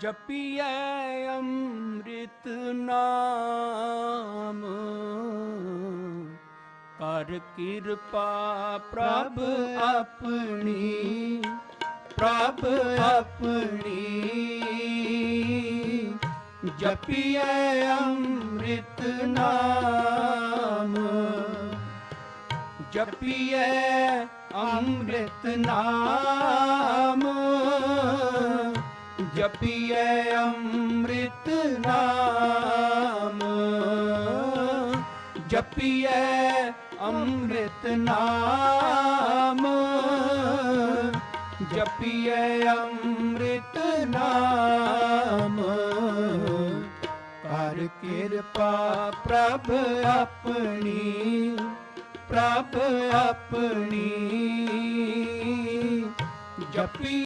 ਜਪੀਐ ਅੰਮ੍ਰਿਤ ਨਾਮ। ਕਰ ਕਿਰਪਾ ਪ੍ਰਭ ਆਪਣੀ ਪ੍ਰਭ ਆਪਣੀ। ਜਪੀਐ ਅੰਮ੍ਰਿਤ ਨਾਮ। ਜਪੀਐ ਅੰਮ੍ਰਿਤ ਨਾਮ। ਜਪੀਐ ਅੰਮ੍ਰਿਤ ਨਾਮ। ਜਪੀਐ ਅੰਮ੍ਰਿਤ ਨਾਮ। ਜਪੀਐ ਅੰਮ੍ਰਿਤ ਨਾਮ। ਕਰ ਕਿਰਪਾ ਪ੍ਰਭ ਆਪਣੀ ਪ੍ਰਭ ਆਪਣੀ। ਜਪੀ